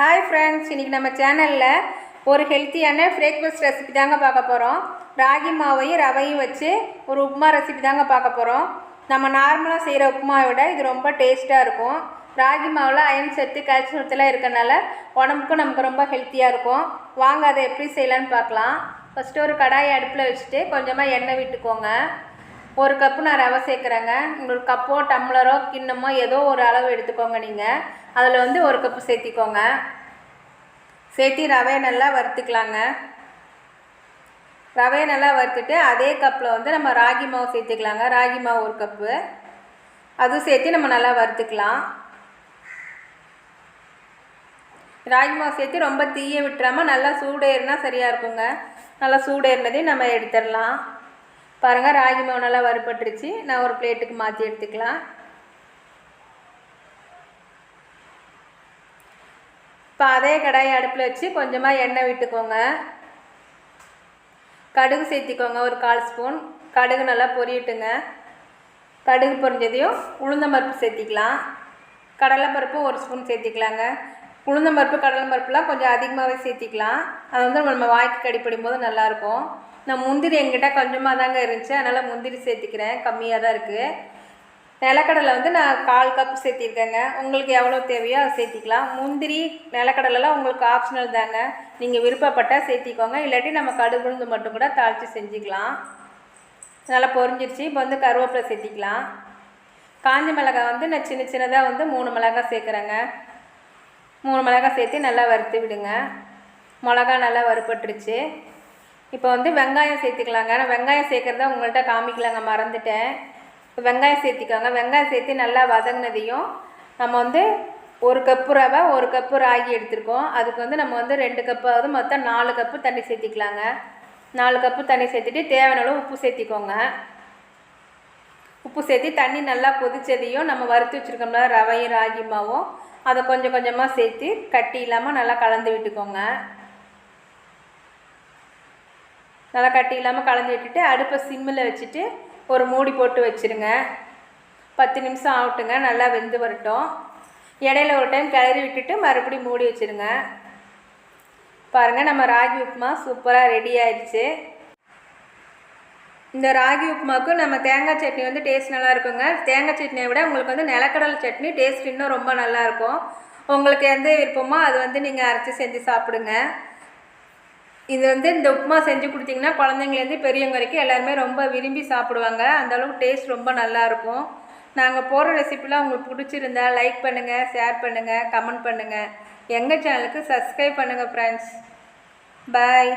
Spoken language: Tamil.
ஹாய் ஃப்ரெண்ட்ஸ் இன்றைக்கி நம்ம சேனலில் ஒரு ஹெல்த்தியான பிரேக்ஃபாஸ்ட் ரெசிபி தாங்க பார்க்க போகிறோம் ராகி மாவையும் ரவையும் வச்சு ஒரு உப்புமா ரெசிபி தாங்க பார்க்க போகிறோம் நம்ம நார்மலாக செய்கிற உப்புமாவை விட இது ரொம்ப டேஸ்ட்டாக இருக்கும். ராகி மாவில் அயன் சத்து கால்சியம் சத்துலாம் இருக்கறனால உடம்புக்கும் நமக்கு ரொம்ப ஹெல்த்தியாக இருக்கும். வாங்க அதை எப்படி செய்யலான்னு பார்க்கலாம். ஃபஸ்ட்டு ஒரு கடாயை அடுப்பில் வச்சுட்டு கொஞ்சமாக எண்ணெய் விட்டுக்கோங்க. ஒரு கப்பு நான் ரவை சேர்க்குறேங்க. உங்களுக்கு கப்போ டம்ளரோ கிண்ணமோ ஏதோ ஒரு அளவு எடுத்துக்கோங்க நீங்கள் அதில் வந்து ஒரு கப்பு சேர்த்திக்கோங்க. சேர்த்தி ரவையை நல்லா வறுத்துக்கலாங்க. ரவையை நல்லா வறுத்துட்டு அதே கப்பில் வந்து நம்ம ராகி மாவு சேர்த்துக்கலாங்க. ராகி மாவு ஒரு கப்பு அதுவும் சேர்த்து நம்ம நல்லா வறுத்துக்கலாம். ராகி மாவு சேர்த்து ரொம்ப தீயை விட்டுறாமல் நல்லா சூடேறினா சரியாக இருக்குங்க. நல்லா சூடேறினதையும் நம்ம எடுத்துடலாம். பாருங்கள் ராகி மாவு நல்லா வறுபட்டுருச்சு. நான் ஒரு பிளேட்டுக்கு மாற்றி எடுத்துக்கலாம். இப்போ அதே கடாயை அடுப்பில் வச்சு கொஞ்சமாக எண்ணெய் விட்டுக்கோங்க. கடுகு சேர்த்திக்கோங்க ஒரு கால் ஸ்பூன். கடுகு நல்லா பொரியட்டுங்க. கடுகு பொரிஞ்சதையும் உளுந்தம்பருப்பு சேர்த்திக்கலாம். கடலைப்பருப்பும் ஒரு ஸ்பூன் சேர்த்திக்கலாங்க. உளுந்தம்பருப்பு கடலைப்பருப்புலாம் கொஞ்சம் அதிகமாகவே சேர்த்திக்கலாம். அது வந்து நம்ம வாய்க்கு கடிப்படும் போது நல்லாயிருக்கும். நான் முந்திரி எங்கிட்ட கொஞ்சமாக தாங்க இருந்துச்சு. அதனால் முந்திரி சேர்த்திக்கிறேன். கம்மியாக தான் இருக்குது நிலக்கடலை வந்து நான் கால் கப் சேர்த்திருக்கேங்க. உங்களுக்கு எவ்வளோ தேவையோ அதை சேர்த்திக்கலாம். முந்திரி நிலக்கடலைலாம் உங்களுக்கு ஆப்ஷனல் தாங்க. நீங்கள் விருப்பப்பட்டால் சேர்த்திக்கோங்க. இல்லாட்டி நம்ம கடுகு உளுந்து மட்டும் கூட தாளித்து செஞ்சுக்கலாம். நல்லா பொரிஞ்சிருச்சு. இப்போ வந்து கருவேப்பிலை சேர்த்திக்கலாம். காஞ்ச மிளகாய் வந்து நான் சின்ன சின்னதாக வந்து மூணு மிளகாய் சேர்க்குறேங்க. மூணு மிளகாய் சேர்த்து நல்லா வறுத்து விடுங்க. மிளகா நல்லா வறுப்பட்டுருச்சு இப்போ வந்து வெங்காயம் சேர்த்துக்கலாங்க. நான் வெங்காயம் சேர்க்குறத உங்கள்கிட்ட காமிக்கலாங்க மறந்துட்டேன். இப்போ வெங்காயம் சேர்த்திக்கோங்க. வெங்காயம் சேர்த்து நல்லா வதங்கினதையும் நம்ம வந்து ஒரு கப்பு ரவை ஒரு கப்பு ராகி எடுத்திருக்கோம். அதுக்கு வந்து நம்ம வந்து ரெண்டு கப்பாவது மொத்தம் நாலு கப்பு தண்ணி சேர்த்திக்கலாங்க. நாலு கப்பு தண்ணி சேர்த்துட்டு தேவையான அளவு உப்பு சேர்த்திக்கோங்க. உப்பு சேர்த்து தண்ணி நல்லா கொதிச்சதையும் நம்ம வறுத்து வச்சுருக்கோம்ல ரவையும் ராகி மாவும். அதை கொஞ்சம் கொஞ்சமாக சேர்த்து கட்டி இல்லாமல் நல்லா கலந்து விட்டுக்கோங்க. நல்லா கட்டி இல்லாமல் கலந்து விட்டுட்டு அடுப்பை சிம்மில் வச்சுட்டு ஒரு மூடி போட்டு வச்சுருங்க. பத்து நிமிஷம் ஆகட்டுங்க நல்லா வெந்து வரட்டும். இடையில ஒரு டைம் கிளறி விட்டுட்டு மறுபடியும் மூடி வச்சுருங்க. பாருங்கள் நம்ம ராகி உப்புமா சூப்பராக ரெடி ஆயிடுச்சு. இந்த ராகி உப்புமாவுக்கு நம்ம தேங்காய் சட்னி வந்து டேஸ்ட் நல்லா இருக்குங்க தேங்காய் சட்னியை விட உங்களுக்கு வந்து நிலக்கடலை சட்னி டேஸ்ட் இன்னும் ரொம்ப நல்லாயிருக்கும். உங்களுக்கு எந்த விருப்பமோ அது வந்து நீங்கள் அரைச்சி செஞ்சு சாப்பிடுங்க. இது வந்து இந்த உப்புமா செஞ்சு கொடுத்தீங்கன்னா குழந்தைங்கலேருந்து பெரியவங்க வரைக்கும் எல்லாருமே ரொம்ப விரும்பி சாப்பிடுவாங்க. அந்த அளவுக்கு டேஸ்ட் ரொம்ப நல்லாயிருக்கும். நாங்கள் போகிற ரெசிப்பிலாம் உங்களுக்கு பிடிச்சிருந்தா லைக் பண்ணுங்கள் ஷேர் பண்ணுங்கள் கமெண்ட் பண்ணுங்கள் எங்கள் சேனலுக்கு சப்ஸ்கிரைப் பண்ணுங்கள் ஃப்ரெண்ட்ஸ் பாய்